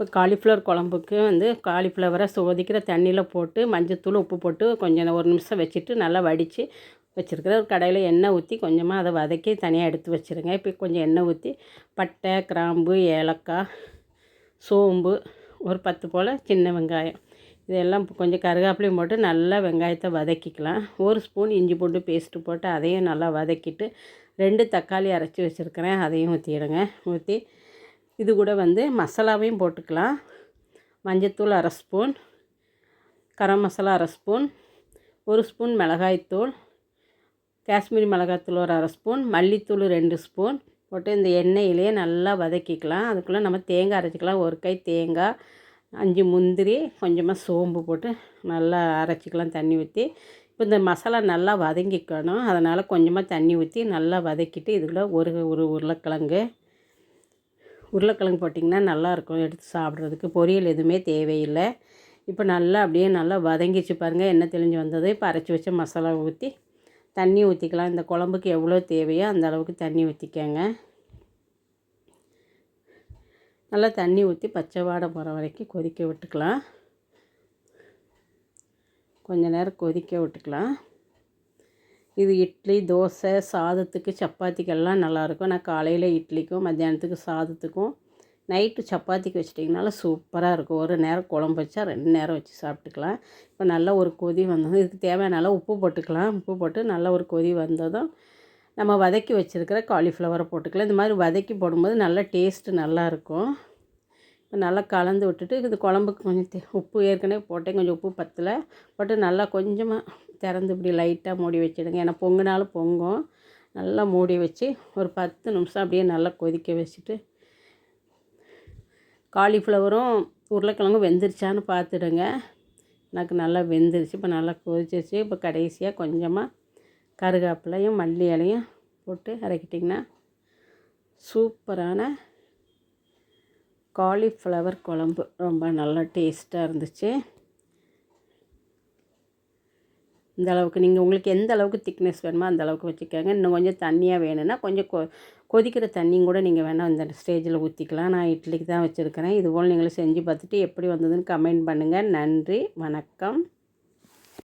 இப்போ காலிஃப்ளவர் குழம்புக்கு வந்து காலிஃப்ளவரை கொதிக்கிற தண்ணியில் போட்டு மஞ்சத்தூள் உப்பு போட்டு கொஞ்சம் ஒரு நிமிஷம் வச்சுட்டு நல்லா வடித்து வச்சுருக்கிற ஒரு கடையில் எண்ணெய் ஊற்றி கொஞ்சமாக அதை வதக்கி தனியாக எடுத்து வச்சுருங்க. இப்போ கொஞ்சம் எண்ணெய் ஊற்றி பட்டை கிராம்பு ஏலக்காய் சோம்பு ஒரு பத்து போல் சின்ன வெங்காயம் இதெல்லாம் கொஞ்சம் கருவேப்பிலையும் போட்டு நல்லா வெங்காயத்தை வதக்கிக்கலாம். ஒரு ஸ்பூன் இஞ்சி பூண்டு பேஸ்ட்டு போட்டு அதையும் நல்லா வதக்கிட்டு ரெண்டு தக்காளி அரைச்சி வச்சுருக்கிறேன். அதையும் ஊற்றிடுங்க. ஊற்றி இது கூட வந்து மசாலாவையும் போட்டுக்கலாம். மஞ்சத்தூள் அரை ஸ்பூன் கரம் மசாலா அரை ஸ்பூன் ஒரு ஸ்பூன் மிளகாய்த்தூள் காஷ்மீரி மிளகாய்த்தூள் ஒரு அரை ஸ்பூன் மல்லித்தூள் ரெண்டு ஸ்பூன் போட்டு இந்த எண்ணெயிலேயே நல்லா வதக்கிக்கலாம். அதுக்குள்ளே நம்ம தேங்காய் அரைச்சிக்கலாம். ஒரு கை தேங்காய் அஞ்சு முந்திரி கொஞ்சமாக சோம்பு போட்டு நல்லா அரைச்சிக்கலாம் தண்ணி ஊற்றி. இப்போ இந்த மசாலா நல்லா வதங்கிக்கணும். அதனால் கொஞ்சமாக தண்ணி ஊற்றி நல்லா வதக்கிட்டு இதுக்குள்ளே ஒரு ஒரு உருளைக்கிழங்கு உருளைக்கிழங்கு போட்டிங்கன்னா நல்லாயிருக்கும். எடுத்து சாப்பிட்றதுக்கு பொரியல் எதுவுமே தேவையில்லை. இப்போ நல்லா அப்படியே நல்லா வதங்கிச்சு பாருங்கள் எண்ணெய் தெளிஞ்சு வந்தது? இப்போ அரைச்சி வச்ச மசாலா ஊற்றி தண்ணி ஊற்றிக்கலாம். இந்த குழம்புக்கு எவ்வளோ தேவையோ அந்த அளவுக்கு தண்ணி ஊற்றிக்கங்க. நல்லா தண்ணி ஊற்றி பச்சை வாடை போகிற வரைக்கும் கொதிக்க விட்டுக்கலாம். கொஞ்ச நேரம் கொதிக்க விட்டுக்கலாம். இது இட்லி தோசை சாதத்துக்கு சப்பாத்திக்கெல்லாம் நல்லாயிருக்கும். நான் காலையில் இட்லிக்கும் மத்தியானத்துக்கு சாதத்துக்கும் நைட்டு சப்பாத்திக்கு வச்சிட்டிங்கனால சூப்பராக இருக்கும். ஒரு நேரம் குழம்பு வச்சா ரெண்டு நேரம் வச்சு சாப்பிட்டுக்கலாம். இப்போ நல்லா ஒரு கொதி வந்ததும் இதுக்கு தேவையான அளவு உப்பு போட்டுக்கலாம். உப்பு போட்டு நல்லா ஒரு கொதி வந்ததும் நம்ம வதக்கி வச்சுருக்கிற காலிஃப்ளவரை போட்டுக்கலாம். இந்த மாதிரி வதக்கி போடும்போது நல்லா டேஸ்ட்டு நல்லாயிருக்கும். நல்லா கலந்து விட்டுட்டு இது குழம்புக்கு கொஞ்சம் உப்பு ஏற்கனவே போட்டேன். கொஞ்சம் உப்பு பத்தலை. போட்டு நல்லா கொஞ்சமாக திறந்து இப்படி லைட்டாக மூடி வச்சிடுங்க. ஏன்னா பொங்குனாலும் பொங்கும். நல்லா மூடி வச்சு ஒரு பத்து நிமிஷம் அப்படியே நல்லா கொதிக்க வச்சுட்டு காலிஃப்ளவரும் உருளைக்கிழங்கும் வெந்துருச்சான்னு பார்த்துடுங்க. எனக்கு நல்லா வெந்துருச்சு. இப்போ நல்லா கொதிச்சிருச்சு. இப்போ கடைசியாக கொஞ்சமாக கருவேப்பிலையும் மல்லி இலையும் போட்டு இறக்கிட்டிங்கன்னா சூப்பரான காலிஃப்ளவர் குழம்பு. ரொம்ப நல்லா டேஸ்ட்டாக இருந்துச்சு. இந்த அளவுக்கு நீங்கள் உங்களுக்கு எந்த அளவுக்கு திக்னஸ் வேணுமோ அந்த அளவுக்கு வச்சுக்கோங்க. இன்னும் கொஞ்சம் தண்ணியாக வேணும்னா கொஞ்சம் கொ கொதிக்கிற தண்ணியும் கூட நீங்கள் வேணால் இந்த ஸ்டேஜில் ஊற்றிக்கலாம் நான் இட்லிக்கு தான் வச்சுருக்கிறேன். இதுபோல் நீங்களும் செஞ்சு பார்த்துட்டு எப்படி வந்ததுன்னு கமெண்ட் பண்ணுங்கள் நன்றி. வணக்கம்.